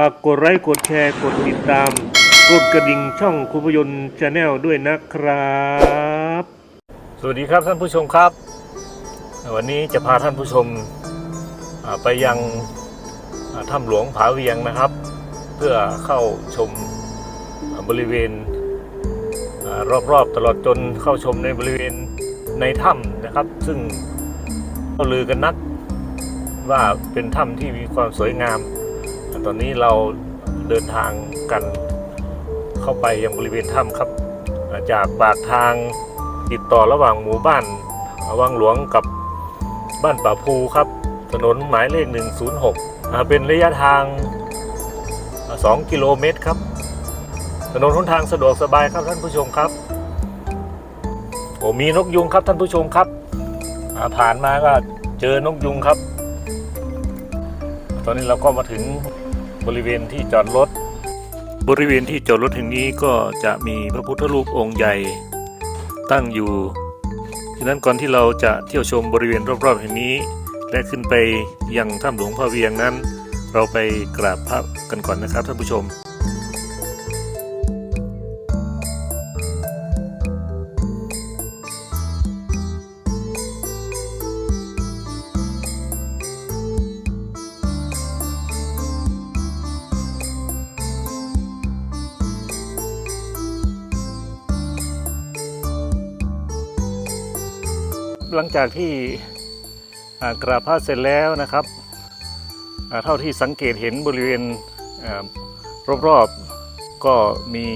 ฝากกดไลค์กดแชร์กดติดตาม กดกระดิ่งช่องคุณพยนต์ชาแนลด้วยนะครับ สวัสดีครับท่านผู้ชมครับ วันนี้จะพาท่านผู้ชมไปยังถ้ำหลวงผาเวียงนะครับ เพื่อเข้าชมบริเวณรอบๆตลอดจนเข้าชมในบริเวณในถ้ำนะครับ ซึ่งก็ลือกันนักว่าเป็นถ้ำที่มีความสวยงาม ตอนนี้เราเดินทางกันเข้าไปยังบริเวณถ้ำครับ จากปากทางติดต่อระหว่างหมู่บ้านวังหลวงกับบ้านป่าภูครับ ถนนหมายเลข 106 เป็นระยะทาง 2 กิโลเมตรครับ ถนนหนทางสะดวกสบายครับท่านผู้ชมครับโอ้มีนกยุงครับท่านผู้ชมครับผ่านมาก็เจอนกยุงครับ ตอนนี้เราก็มาถึง บริเวณที่จอดรถ บริเวณที่จอดรถแห่งนี้ก็จะมีพระพุทธรูปองค์ใหญ่ตั้งอยู่ฉะนั้นก่อนที่เราจะเที่ยวชมบริเวณรอบๆแห่งนี้ และขึ้นไปยังถ้ำหลวงพระเวียงนั้น เราไปกราบพระกันก่อนนะครับท่านผู้ชม งจากที่กราบพระเสร็จแล้วนะครับ เท่าที่สังเกตเห็นบริเวณรอบๆก็มี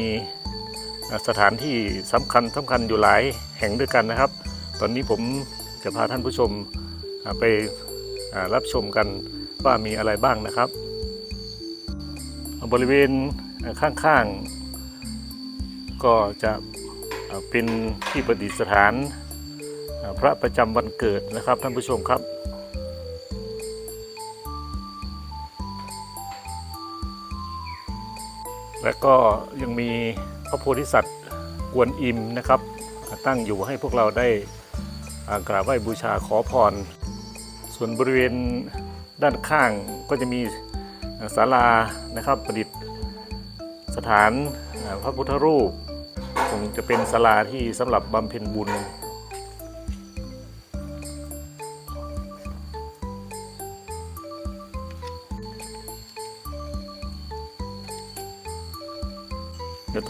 สถานที่สำคัญสำคัญอยู่หลายแห่งด้วยกันนะครับ ตอนนี้ผมจะพาท่านผู้ชมไปรับชมกันว่ามีอะไรบ้างนะครับ บริเวณข้างๆ ก็จะเป็นที่ประดิษฐาน พระประจำวันเกิดนะครับท่านผู้ชมครับ และก็ยังมีพระโพธิสัตว์กวนอิมนะครับ ตั้งอยู่ให้พวกเราได้ากราบไหว้บูชาขอพร ส่วนบริเวณด้านข้างก็จะมีอ่าศาลานะครับประดิษฐานอ่าพระพุทธรูป คงจะเป็นศาลาที่สำหรับบำเพ็ญบุญ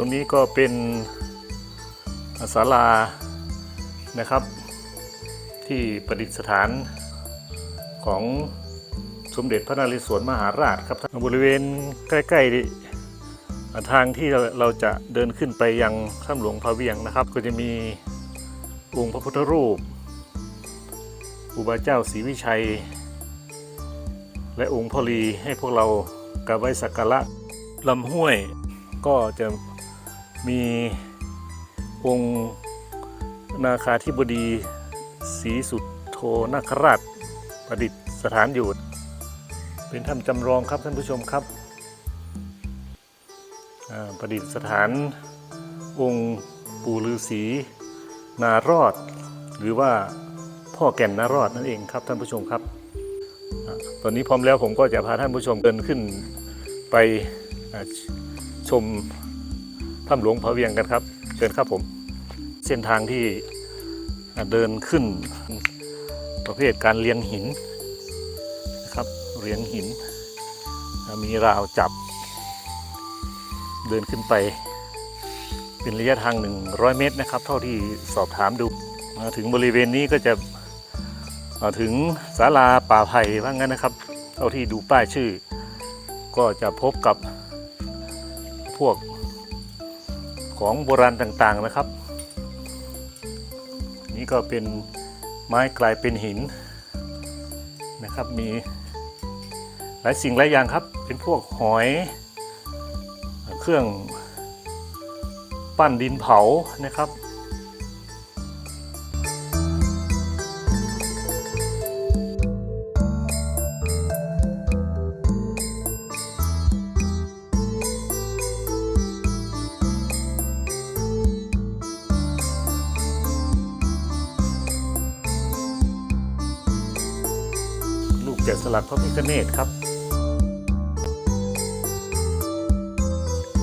รงนี้ก็เป็นศาลานะครับ ที่ประดิษฐานของสมเด็จพระนเรศวรมหาราชครับบริเวณใกล้ๆทางที่เราจะเดินขึ้นไปยังถ้ำหลวงพระเวียงนะครับ ก็จะมีองค์พระพุทธรูปอุบาเจ้าศรีวิชัย และองค์พ่อลีให้พวกเรากราบไหว้สักการะลำห้วยก็จะ มีองค์นาคาธิบดีศรีสุดโทนาคราชประดิษฐานอยู่ เป็นถ้ำจำลองครับท่านผู้ชมครับประดิษฐานองค์ปู่ฤาษีนารอด หรือว่าพ่อแก่นนารอดนั่นเองครับท่านผู้ชมครับ ตอนนี้พร้อมแล้วผมก็จะพาท่านผู้ชมเดินขึ้นไปชม ถ้ำหลวงพระเวียงกันครับ เชิญครับผม เส้นทางที่เดินขึ้นประเภทการเลี้ยงหินนะครับเลี้ยงหิน มีราวจับ เดินขึ้นไป เป็นระยะทาง 100 เมตรนะครับ เท่าที่สอบถามดูมาถึงบริเวณนี้ก็จะมาถึงศาลาป่าไผ่ว่างั้นนะครับ เท่าที่ดูป้ายชื่อ ก็จะพบกับพวก ของโบราณต่างๆนะครับ นี่ก็เป็นไม้กลายเป็นหินนะครับ มีหลายสิ่งหลายอย่างครับ เป็นพวกหอย เครื่องปั้นดินเผานะครับ กะสลักพระพิฆเนศครับ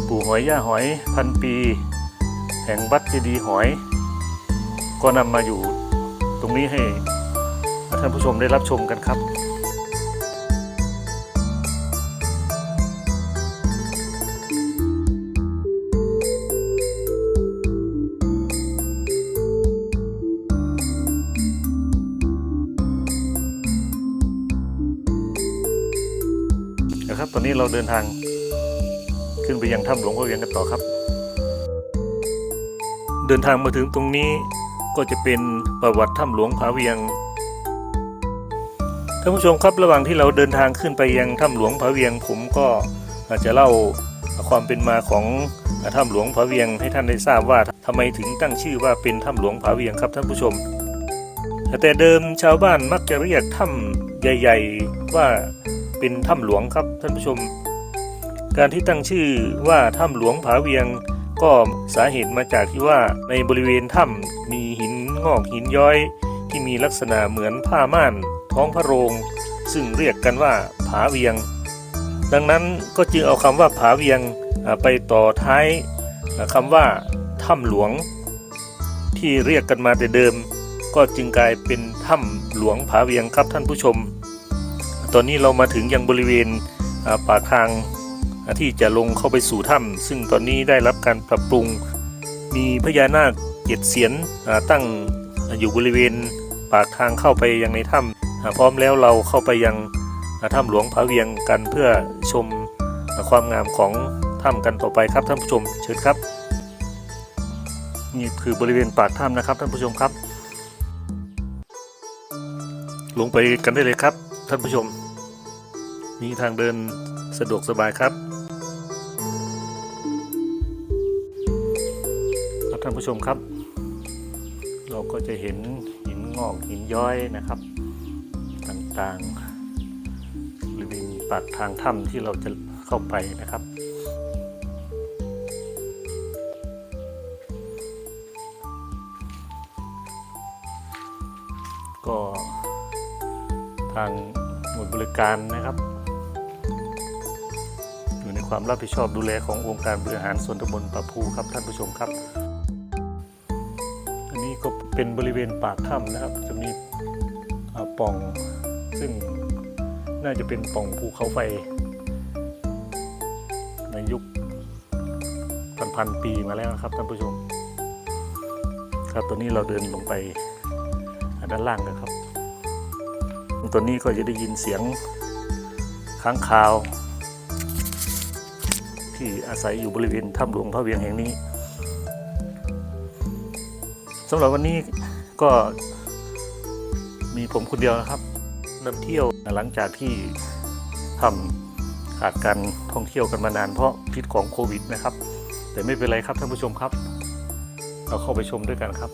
ปู่หอยย่าหอยพันปี แห่งวัดเจดีหอย ก็นำมาอยู่ตรงนี้ให้ท่านผู้ชมได้รับชมกันครับ นะครับ ตอนนี้เราเดินทางขึ้นไปยังถ้ำหลวงพ่อเวียงกันต่อครับ เดินทางมาถึงตรงนี้ก็จะเป็นประวัติถ้ำหลวงผาเวียงท่านผู้ชมครับระหว่างที่เราเดินทางขึ้นไปยังถ้ำหลวงผาเวียง ผมก็อาจจะเล่าความเป็นมาของถ้ำหลวงผาเวียงให้ท่านได้ทราบว่าทำไมถึงตั้งชื่อว่าเป็นถ้ำหลวงผาเวียงครับท่านผู้ชม แต่เดิมชาวบ้านมักจะเรียกถ้ำใหญ่ ๆ ว่า เป็นถ้ำหลวงครับท่านผู้ชม การที่ตั้งชื่อว่าถ้ำหลวงผาเวียง ก็สาเหตุมาจากที่ว่าในบริเวณถ้ำมีหินงอกหินย้อย ที่มีลักษณะเหมือนผ้าม่านท้องพระโรง ซึ่งเรียกกันว่าผาเวียง ดังนั้นก็จึงเอาคำว่าผาเวียงไปต่อท้ายคำว่าถ้ำหลวง ที่เรียกกันมาแต่เดิม ก็จึงกลายเป็นถ้ำหลวงผาเวียงครับท่านผู้ชม ตอนนี้เรามาถึงยังบริเวณอ่าปากทางที่จะลงเข้าไปสู่ถ้ำซึ่งตอนนี้ได้รับการปรับปรุง มีพญานาคเจ็ดเสียนตั้งอยู่บริเวณปากทางเข้าไปยังในถ้ำพร้อมแล้วเราเข้าไปยังถ้ำหลวงผาเวียงกันเพื่อชมความงามของถ้ำกันต่อไปครับท่านผู้ชมเชิญครับ นี่คือบริเวณปากถ้ำนะครับท่านผู้ชมครับ ลงไปกันได้เลยครับ ท่านผู้ชม มีทางเดินสะดวกสบายครับครับท่านผู้ชมครับ เราก็จะเห็นหินงอกหินย้อยนะครับ ต่างๆบริเวณปากทางถ้ำที่เราจะเข้าไปนะครับก็ ทางหน่วยบริการนะครับ อยู่ในความรับผิดชอบดูแลขององค์การบริหารส่วนตำบลปะพูครับท่านผู้ชมครับ อันนี้ก็เป็นบริเวณปากถ้ำนะครับ จะมีป่องซึ่งน่าจะเป็นป่องภูเขาไฟ ในยุคพันพันๆปีมาแล้วนะครับท่านผู้ชม ครับตอนนี้เราเดินลงไปด้านล่างนะครับ ตัวนี้ก็จะได้ยินเสียงค้างคาว ที่อาศัยอยู่บริเวณถ้ำหลวงพระเวียงแห่งนี้สำหรับวันนี้ก็มีผมคนเดียวนะครับนำเที่ยวหลังจากที่ทำขาดการท่องเที่ยวกันมานานเพราะพิษของโควิดนะครับ แต่ไม่เป็นไรครับท่านผู้ชมครับ เราเข้าไปชมด้วยกันครับ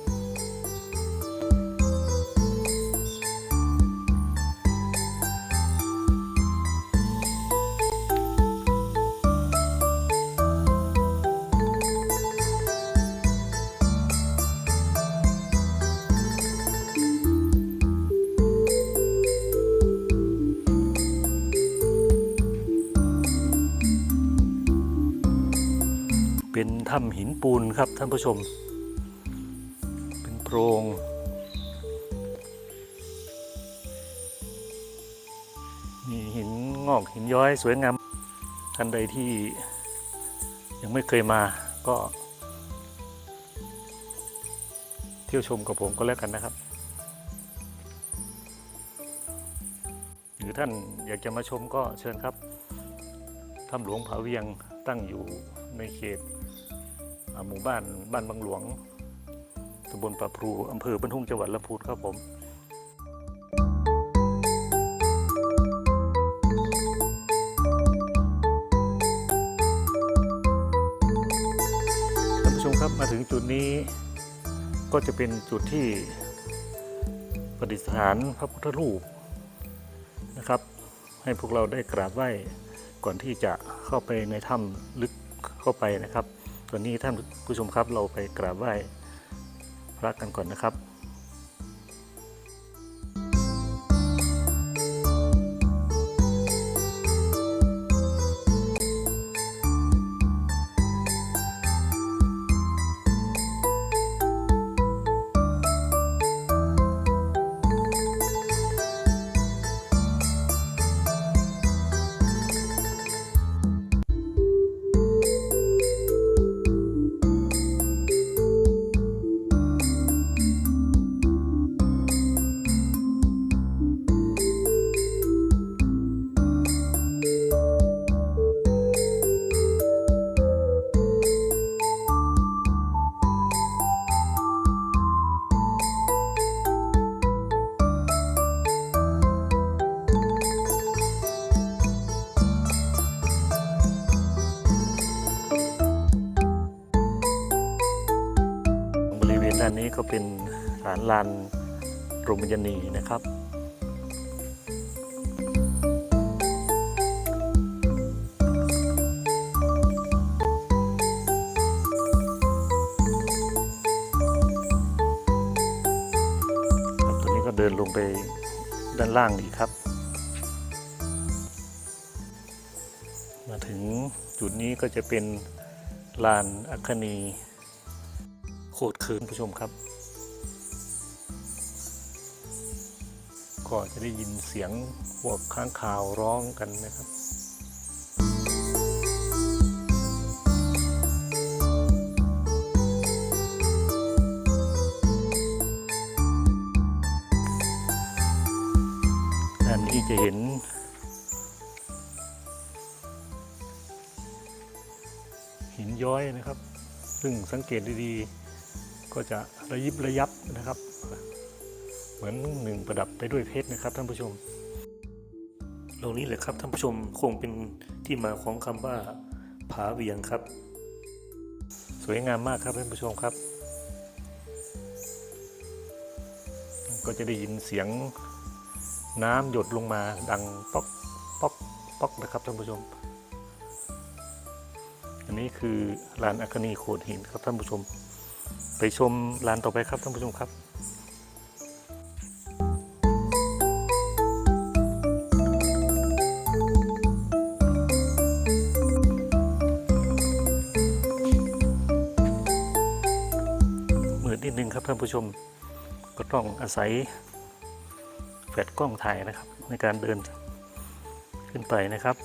ถ้ำหินปูนครับท่านผู้ชม เป็นโพรงมีหินงอกหินย้อยสวยงามท่านใดที่ยังไม่เคยมาก็ เที่ยวชมกับผมก็แล้วกันนะครับ หรือท่านอยากจะมาชมก็เชิญครับถ้ำหลวงผาเวียงตั้งอยู่ในเขต หมู่บ้านบ้านบางหลวงตำบลปะพลูอำเภอบรรทุงจังหวัดลำพูนครับผมท่านผู้ชมครับมาถึงจุดนี้ก็จะเป็นจุดที่ประดิษฐานพระพุทธรูปนะครับ ให้พวกเราได้กราบไหว้ก่อนที่จะเข้าไปในถ้ำลึกเข้าไปนะครับ ตอนนี้ท่านผู้ชมครับเราไปกราบไหว้พระกันก่อนนะครับ เป็นฐานลานรมยนีนะครับครับตอนนี้ก็เดินลงไปด้านล่างอีกครับ มาถึงจุดนี้ก็จะเป็นลานอัคคณีโขดคืนผู้ชมครับ ก็จะได้ยินเสียงพวกค้างคาวร้องกันนะครับอันนี้จะเห็นหินย้อยนะครับ ซึ่งสังเกตดีๆ ก็จะระยิบระยับนะครับ มือนหนึ่งประดับไปด้วยเพชรนะครับท่านผู้ชมตรงนี้แหละครับท่านผู้ชมคงเป็นที่มาของคำว่าผาเวียงครับ สวยงามมากครับท่านผู้ชมครับ ก็จะได้ยินเสียงน้ำหยดลงมาดังป๊อกป๊อกป๊อกนะครับท่านผู้ชม อันนี้คือลานอัคคณีโขดหินครับท่านผู้ชม ไปชมลานต่อไปครับท่านผู้ชมครับ ผู้ชมก็ต้องอาศัยแฟลชกล้องถ่ายนะครับ ในการเดินขึ้นไปนะครับ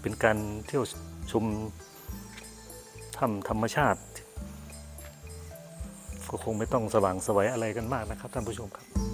เป็นการเที่ยวชมถ้ำธรรมชาติ ก็คงไม่ต้องสว่างสวัยอะไรกันมากนะครับท่านผู้ชมครับ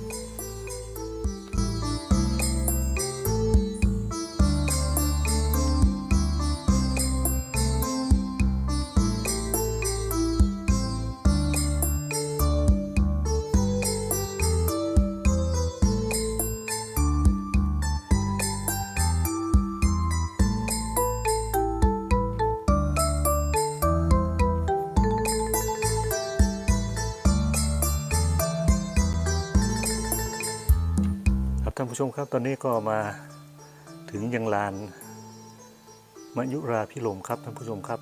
ท่านผู้ชมครับตอนนี้ก็มาถึงยังลาน มยุราพิลมครับท่านผู้ชมครับ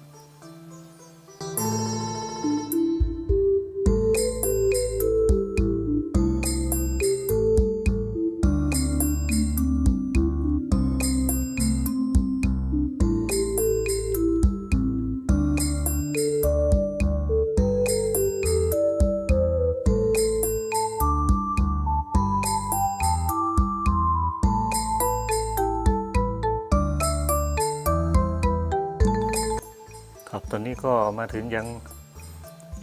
ตอนนี้ก็มาถึงยัง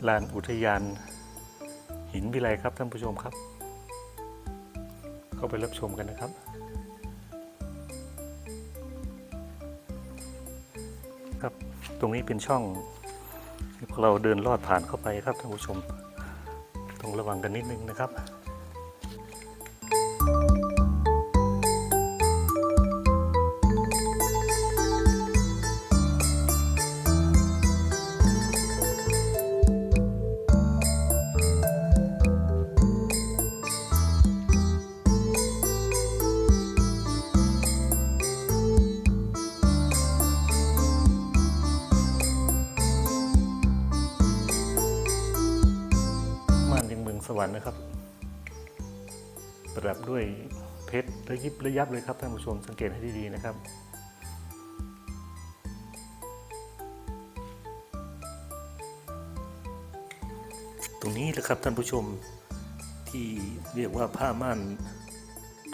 ลานอุทยาน หินวิไลครับท่านผู้ชมครับ เข้าไปรับชมกันนะครับ ครับ ตรงนี้เป็นช่องที่พวกเราเดินลอดผ่านเข้าไปครับท่านผู้ชม ต้องระวังกันนิดนึงนะครับานยังเมืองสวรรค์นะครับ ประดับด้วยเพชรระยิบระยับเลยครับท่านผู้ชมสังเกตให้ดีๆนะครับตรงนี้แหละครับท่านผู้ชมที่เรียกว่าผ้าม่าน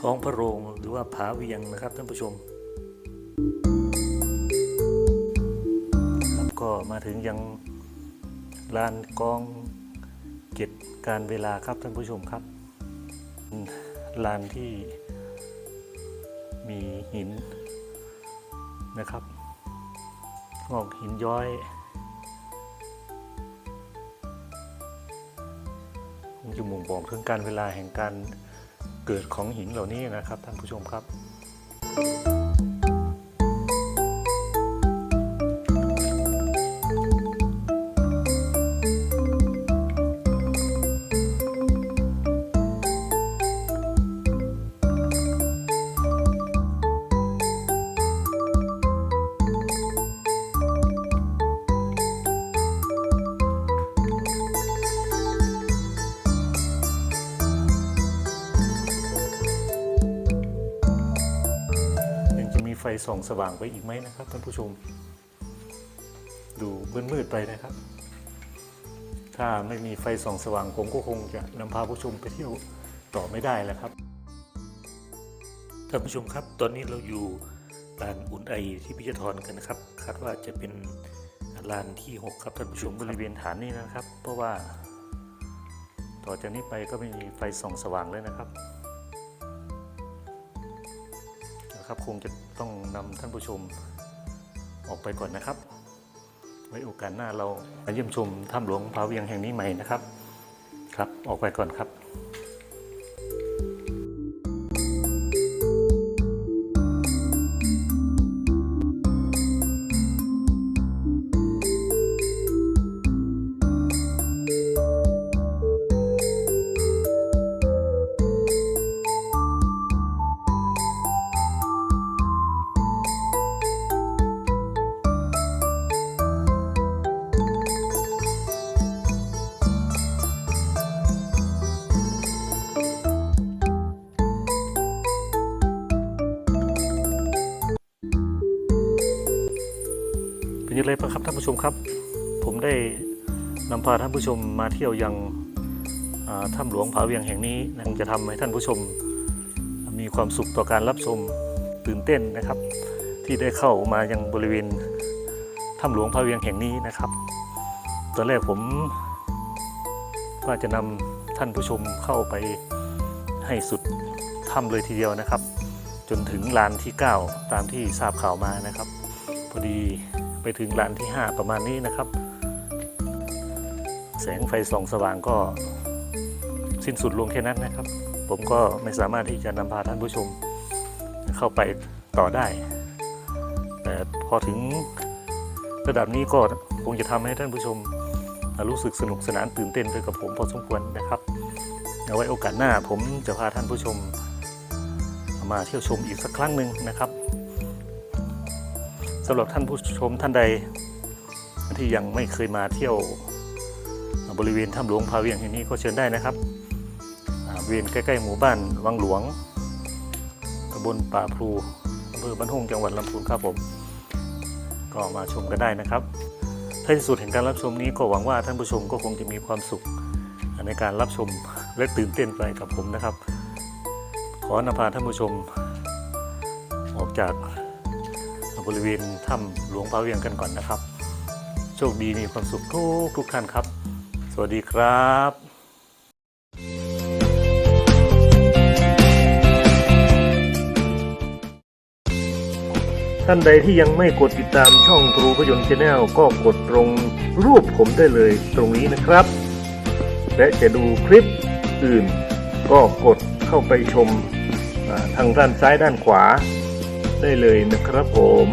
ท้องพระโรงหรือว่าผาเวียงนะครับท่านผู้ชมครับก็มาถึงยังลานกอง เก็บการเวลาครับท่านผู้ชมครับลานที่มีหินนะครับงอกหินย้อยคงจะบ่งบอกถึงการเวลาแห่งการเกิดของหินเหล่านี้นะครับท่านผู้ชมครับ ส่องสว่างไปอีกไหมนะครับท่านผู้ชม ดูมืดๆไปนะครับ ถ้าไม่มีไฟส่องสว่างผมก็คงจะนำพาผู้ชมไปเที่ยวต่อไม่ได้แล้วครับท่านผู้ชมครับ ตอนนี้เราอยู่ลานอุ่นไอที่พิจทรณกันนะครับคาดว่าจะเป็นลานที่ 6 ครับท่านผู้ชมบริเวณฐานนี้นะครับ เพราะว่าต่อจากนี้ไปก็ไม่มีไฟส่องสว่างเลยนะครับนะครับคงจะ ต้องนำท่านผู้ชมออกไปก่อนนะครับ ไว้โอกาสหน้าเรามาเยี่ยมชมถ้ำหลวงพระเวียงแห่งนี้ใหม่นะครับ ครับออกไปก่อนครับ ผู้ชมครับ ผมได้นำพาท่านผู้ชมมาเที่ยวยังถ้ำหลวงผาเวียงแห่งนี้นะคงจะทำให้ท่านผู้ชม มีความสุขต่อการรับชมตื่นเต้นนะครับ ที่ได้เข้ามายังบริเวณถ้ำหลวงผาเวียงแห่งนี้นะครับ ตอนแรกผมว่าจะนำท่านผู้ชมเข้าไปให้สุดถ้ำเลยทีเดียวนะครับ จนถึงลานที่ 9 ตามที่ทราบข่าวมานะครับ พอดี ไปถึงลานที่ 5 ประมาณนี้นะครับ แสงไฟส่องสว่างก็สิ้นสุดลงแค่นั้นนะครับ ผมก็ไม่สามารถที่จะนำพาท่านผู้ชมเข้าไปต่อได้ แต่พอถึงระดับนี้ก็คงจะทำให้ท่านผู้ชมรู้สึกสนุกสนานตื่นเต้นไปกับผมพอสมควรนะครับเอาไว้โอกาสหน้าผมจะพาท่านผู้ชมมาเที่ยวชมอีกสักครั้งหนึ่งนะครับ สำหรับท่านผู้ชมท่านใด ที่ยังไม่เคยมาเที่ยวบริเวณถ้ำหลวงพาเวียงแห่งนี้ก็เชิญได้นะครับอ่าบริเวณใกล้ๆหมู่บ้านวังหลวงตำบลป่าพลูอำเภอบ้านฮงจังหวัดลำพูนครับผมก็มาชมกันได้นะครับท้ายที่สุดแห่งการรับชมนี้ก็หวังว่าท่านผู้ชมก็คงจะมีความสุขในการรับชมและตื่นเต้นไปกับผมนะครับ ขอนำพาท่านผู้ชม ออกจาก บริเวณถ้ำหลวงพระเวียงกันก่อนนะครับ โชคดีมีความสุขทุกทุกท่านครับ สวัสดีครับท่านใดที่ยังไม่กดติดตามช่องครูพยนต์ชาแนลก็กดตรงรูปผมได้เลยตรงนี้นะครับ และจะดูคลิปอื่น ก็กดเข้าไปชมทางด้านซ้ายด้านขวา ได้เลยนะครับผม